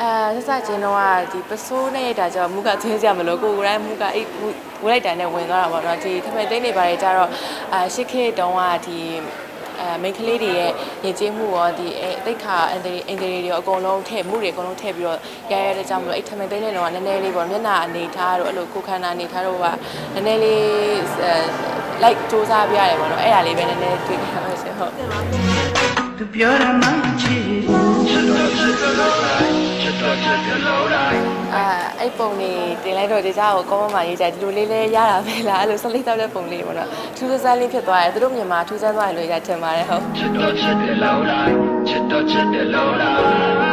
အဲဆက်စချင်းတော့ကဒီပစိုးနဲ့ရိုက်တာကျတော့မူကသွင်းစရာမလိုကိုကိုယ်တိုင်းမူကအိတ်ဝလိုက်တာနဲ့ဝင်သွားတာပေါ့နော်ဒီထမိတ်သိန်းတွေပါတယ်ကျတော့အာရှစ်ခေတ်တုန်းကဒီအဲမိန်းကလေးတွေရဲ့ယဉ်ကျေးမှုရောဒီအဲတိတ်ခါအန်ဒီအင်ဂျီတွေရောအကုန်လုံးထည့်မှုတွေအကုန်လုံးထည့်ပြီးတော့ရရတဲ့ကြောင့်မလို့အဲ့ထမိတ်သိန်းတဲ့တော့ကနည်းနည်းလေးပေါ့မျက်နှာအနေထားတို့အဲ့လိုကိုယ်ခန္ဓာအနေထားတို့ကနည်းနည်းလေးအဲလိုက်စူးစမ်းပြရတယ်ပေါ့နော်အဲ့ဒါလေးပဲနည်းနည်းတွေ့ကြပါရှင်ဟုတ်သူပြောရမှချစ် ချစ်တော့ချစ်တယ်လို့လိုက်ချစ်တော့ချစ်တယ်လို့လိုက်အာအဲ့ပုံလေးတင်လိုက်တော့ဒီကြားကိုကောင်းမမှရေးကြဒီလိုလေးလဲရတာပဲလားအဲ့လိုဆက်လေးတောက်တဲ့ပုံလေးပေါ့နော်ထူးဆန်းလေးဖြစ်သွားတယ်သူတို့မြန်မာထူးဆန်းသွားတယ်လို့ရထင်ပါတယ်ဟုတ်ချစ်တော့ချစ်တယ်လို့လိုက်ချစ်တော့ချစ်တယ်လို့လို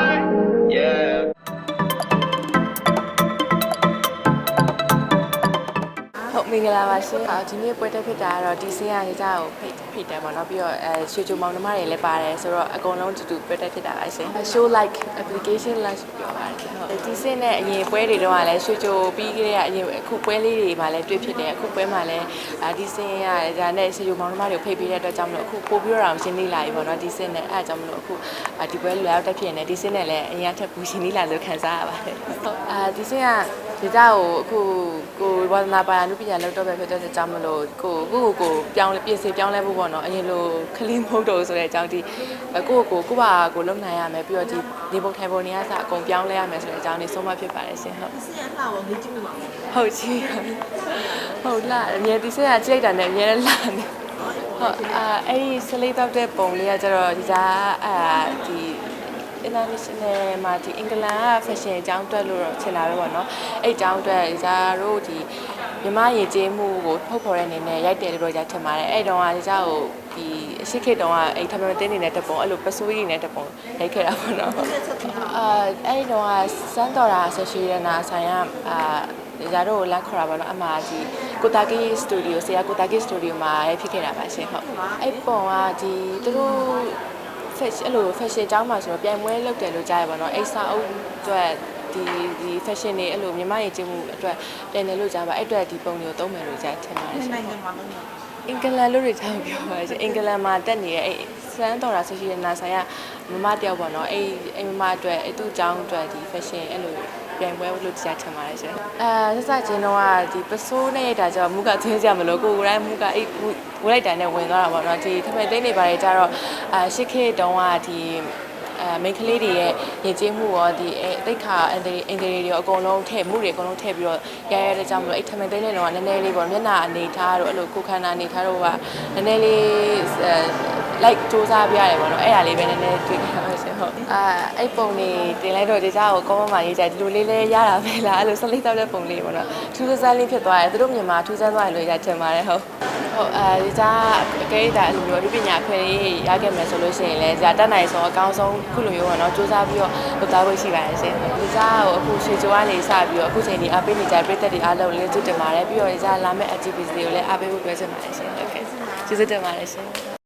င်္ဂလာပါရှင်အာဒီနေ့ပွဲတက်ဖြစ်တာကတော့ဒီစင်းရနေကြကိုဖိတ်ဖိတ်တယ်ပေါ့နော်ပြီးတော့အဲရွှေချိုမောင်နှမတွေလည်းပါတယ်ဆိုတော့အကုန်လုံးတူတူပွဲတက်ဖြစ်တာပါရှင် show like application lunch ပြောပါတယ်ဟုတ်ဒီစင်းနဲ့အရင်ပွဲတွေတော့ကလည်းရွှေချိုပြီးခဲ့တဲ့အရင်အခုပွဲလေးတွေမှာလည်းတွေ့ဖြစ်တယ်အခုပွဲမှာလည်းအာဒီစင်းရဒါနဲ့ရွှေချိုမောင်နှမတွေကိုဖိတ်ပေးတဲ့အတွက်ကြောင့်မလို့အခုပို့ပြီးတော့အောင်ရှင်းနေလာပြီပေါ့နော်ဒီစင်းနဲ့အဲအကြောင်းမလို့အခုအာဒီပွဲလွယ်အောင်တက်ဖြစ်နေဒီစင်းနဲ့လည်းအရင်ထပ်ပူရှင်းနေလာလို့ခံစားရပါတယ်ဟုတ်အာဒီစင်းက ဒီကြောက်ကိုအခုကိုဝါသနာပါရနုပညာလောက်တော့ပဲဖြစ်တဲ့အကြောင်းမလို့ကိုကိုကိုကိုပြောင်းလဲပြင်ဆင်ပြောင်းလဲဖို့ပေါ့နော်အရင်လိုခလင်းမဟုတ်တော့ဆိုတဲ့အကြောင်းဒီကိုကိုကိုပါကိုလုံနိုင်ရမယ်ပြီးတော့ဒီဒီဘုတ်ထိုင်ပုံနေရစအကုန်ပြောင်းလဲရမယ်ဆိုတဲ့အကြောင်းလေးဆုံးမဖြစ်ပါတယ်ရှင်ဟုတ်ဆရာလှပါလေ့ကျင့်မှာပေါ့ဟုတ်ချီဟုတ်လားအမြဲဒီစက်ကြိတ်တာနဲ့အမြဲတမ်းလာနေဟုတ်အာအဲ့ဒီစလေးတောက်တဲ့ပုံလေးကကျတော့ဒီစားအာဒီ international မှာဒီအင်္ဂလန်က fashion အကြောင်းအတွက်လို့တော့ချင်တာပဲပေါ့နော်အဲ့အကြောင်းအတွက်ဒီစားတို့ဒီမြမရည်ကျေးမှုကိုထုတ်ဖော်တဲ့အနေနဲ့ရိုက်တယ်လို့တော့ရထင်ပါတယ်အဲ့တုန်းကဒီစားကိုဒီအရှိခေတ်တုန်းကအဲ့ထမတင်းနေတဲ့တပုံအဲ့လိုပစိုးရည်နေတဲ့တပုံရိုက်ခဲ့တာပေါ့နော်ဆက်ဆက်ပြီးတော့အာအဲ့ဒီတော့ကစမ်းတော်တာဆက်ရှိရနာဆိုင်ကအာဒါတို့ကိုလမ်းခေါ်တာပေါ့နော်အမှဒီကိုတာကီစတူဒီယိုဆရာကိုတာကီစတူဒီယိုမှာဖြစ်ခဲ့တာပါရှင်ဟုတ်အဲ့ပုံကဒီသူတို့ fashion အဲ့လို fashion အကြောင်းမှာဆိုတော့ပြိုင်ပွဲလုပ်တယ်လို့ကြားရပါတော့အဲ့စာအုပ်အတွက်ဒီဒီ fashion တွေအဲ့လိုမြမရေးချင်းမှုအတွက်ပြန်တယ်လို့ကြားပါအဲ့အတွက်ဒီပုံတွေကိုသုံးမယ်လို့ကြားထင်ပါတယ်ရှင်နိုင်ငံမှာလုံးဝအင်္ဂလန်လို့တွေတောင်းပြောပါရှင်အင်္ဂလန်မှာတက်နေတဲ့အဲ့စမ်းတော်တာဆိုရှိတဲ့နာဆိုင်ကမမတယောက်ပေါ့နော်အဲ့အဲ့မမအတွက်အဲ့သူ့အကြောင်းအတွက်ဒီ fashion အဲ့လို ပြိုင်ပွဲလို့ကြားထင်ပါတယ်ရှင်အဲဆက်စချင်းတော့ကဒီပစိုးနဲ့ရိုက်တာကျတော့မူကသွင်းစရာမလိုကိုကိုယ်တိုင်းမူကအိတ်ဝလိုက်တာနဲ့ဝင်သွားတာပေါ့နော်ဒီထမိတ်သိန်းတွေပါတယ်ကျတော့အာရှစ်ခေတ်တုန်းကဒီ အဲမိန်းကလေးတွေရဲ့ယဉ်ကျေးမှုရောဒီအဲတိတ်ခါအန်ဒီအင်ဂျီတွေရောအကုန်လုံးထည့်မှုတွေအကုန်လုံးထည့်ပြီးတော့ရရတဲ့ကြောင့်မလို့အဲ့ထမင်းသိန်းတဲ့တော့ကနည်းနည်းလေးပေါ့မျက်နှာအနေထားတို့အဲ့လိုကိုယ်ခန္ဓာအနေထားတို့ကနည်းနည်းလေးအဲလိုက်စူးစမ်းပြရတယ်ပေါ့နော်အဲ့ဒါလေးပဲနည်းနည်းတွေ့ကြပါရှင်ဟုတ်အာအဲ့ပုံလေးတင်လိုက်တော့ဒီကြားကိုကောင်းမမှရေးကြဒီလိုလေးလဲရတာပဲလားအဲ့လိုဆက်လေးတောက်တဲ့ပုံလေးပေါ့နော်ထူးဆန်းလေးဖြစ်သွားတယ်သူတို့မြန်မာထူးဆန်းသွားတယ်လို့ရထင်ပါတယ်ဟုတ် ဟုတ်အဲဒီကြားအကဲဒါအဲ့လိုမျိုးဒီပညာခွဲလေးရခဲ့မယ်ဆိုလို့ရှိရင်လည်းဒါတက်နိုင်ဆုံးအကောင်းဆုံးခုလိုမျိုးပေါ့နော်စူးစမ်းပြီးတော့လုပ်သားဖို့ရှိပါတယ်ရှင်ဒီကြားကိုအခုရွှေချိုကနေစပြီးတော့အခုချိန်ဒီအားပေးနေကြပြည်သက်တွေအားလုံးလည်းကျေးဇူးတင်ပါတယ်ပြီးတော့ဒီကြားလာမယ့် activity တွေကိုလည်းအားပေးဖို့ပြောချင်ပါတယ်ရှင်ဟုတ်ကဲ့ကျေးဇူးတင်ပါတယ်ရှင်